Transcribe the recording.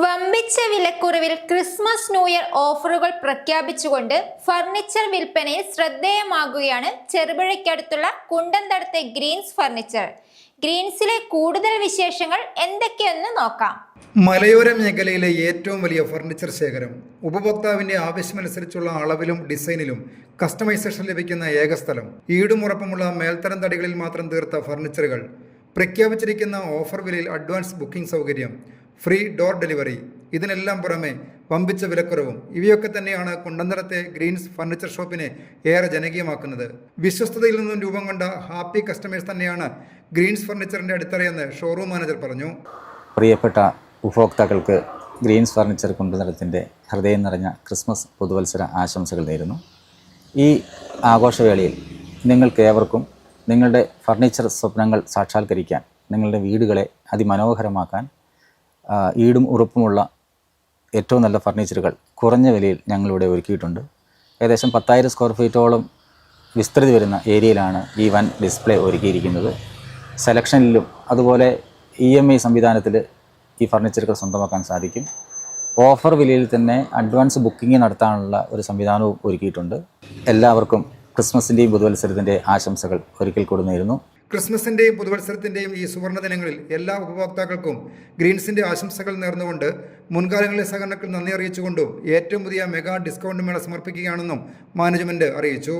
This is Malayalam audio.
വമ്പിച്ച വിലക്കുറവിൽ ക്രിസ്മസ് ന്യൂ ഇയർ ഓഫറുകൾ പ്രഖ്യാപിച്ചുകൊണ്ട് ഫർണിച്ചർ വിൽപ്പനയിൽ ശ്രദ്ധേയമാകുകയാണ് ചെറുപുഴയ്ക്കടുത്തുള്ള കുണ്ടന്തടത്തെ ഗ്രീൻസ് ഫർണിച്ചർ. ഗ്രീൻസിലെ കൂടുതൽ വിശേഷങ്ങൾ എന്തൊക്കെയെന്ന് നോക്കാം. മലയോര മേഖലയിലെ ഏറ്റവും വലിയ ഫർണിച്ചർ ശേഖരം. ഉപഭോക്താവിന്റെ ആവശ്യമനുസരിച്ചുള്ള അളവിലും ഡിസൈനിലും കസ്റ്റമൈസേഷൻ ലഭിക്കുന്ന ഏക സ്ഥലം. ഈടുമുറപ്പമുള്ള മേൽത്തരം തടികളിൽ മാത്രം തീർത്ത ഫർണിച്ചറുകൾ. പ്രഖ്യാപിച്ചിരിക്കുന്ന ഓഫർ വിലയിൽ അഡ്വാൻസ് ബുക്കിംഗ് സൗകര്യം. Free door delivery. ഇതിനെല്ലാം പുറമെ പമ്പിച്ച വിലക്കുറവും. ഇവയൊക്കെ തന്നെയാണ് കുണ്ടന്തരത്തെ ഗ്രീൻസ് ഫർണിച്ചർ ഷോപ്പിനെ ഏറെ ജനകീയമാക്കുന്നത്. വിശ്വസ്തതയിൽ നിന്നും രൂപം കൊണ്ട ഹാപ്പി കസ്റ്റമേഴ്സ് തന്നെയാണ് ഗ്രീൻസ് ഫർണിച്ചറിന്റെ അടിത്തറയെന്ന് ഷോറൂം മാനേജർ പറഞ്ഞു. പ്രിയപ്പെട്ട ഉപഭോക്താക്കൾക്ക് ഗ്രീൻസ് ഫർണിച്ചർ കുണ്ടന്തരത്തിന്റെ ഹൃദയം നിറഞ്ഞ ക്രിസ്മസ് പുതുവത്സര ആശംസകൾ നേരുന്നു. ഈ ആഘോഷവേളയിൽ നിങ്ങൾക്കേവർക്കും നിങ്ങളുടെ ഫർണിച്ചർ സ്വപ്നങ്ങൾ സാക്ഷാത്കരിക്കാൻ നിങ്ങളുടെ വീടുകളെ അതിമനോഹരമാക്കാൻ ഈടും ഉറപ്പുമുള്ള ഏറ്റവും നല്ല ഫർണിച്ചറുകൾ കുറഞ്ഞ വിലയിൽ ഞങ്ങളിവിടെ ഒരുക്കിയിട്ടുണ്ട്. ഏകദേശം പത്തായിരം സ്ക്വയർ ഫീറ്റോളം വിസ്തൃതി വരുന്ന ഏരിയയിലാണ് ഈ വൻ ഡിസ്പ്ലേ ഒരുക്കിയിരിക്കുന്നത്. സെലക്ഷനിലും അതുപോലെ ഇ എം ഐ സംവിധാനത്തിൽ ഈ ഫർണിച്ചറുകൾ സ്വന്തമാക്കാൻ സാധിക്കും. ഓഫർ വിലയിൽ തന്നെ അഡ്വാൻസ് ബുക്കിംഗ് നടത്താനുള്ള ഒരു സംവിധാനവും ഒരുക്കിയിട്ടുണ്ട്. എല്ലാവർക്കും ക്രിസ്മസിന്റെയും പുതുവത്സരത്തിന്റെ ആശംസകൾ ഒരിക്കൽ കൂടി നേരുന്നു ക്രിസ്മസിന്റെയും പുതുവത്സരത്തിന്റെയും ഈ സുവർണ ദിനങ്ങളിൽ എല്ലാ ഉപഭോക്താക്കൾക്കും ഗ്രീൻസിന്റെ ആശംസകൾ നേർന്നുകൊണ്ട് മുൻകാലങ്ങളിലെ സഹകരണത്തിൽ നന്ദി അറിയിച്ചുകൊണ്ടും ഏറ്റവും പുതിയ മെഗാ ഡിസ്കൗണ്ട് മേള സമർപ്പിക്കുകയാണെന്നും മാനേജ്മെന്റ് അറിയിച്ചു.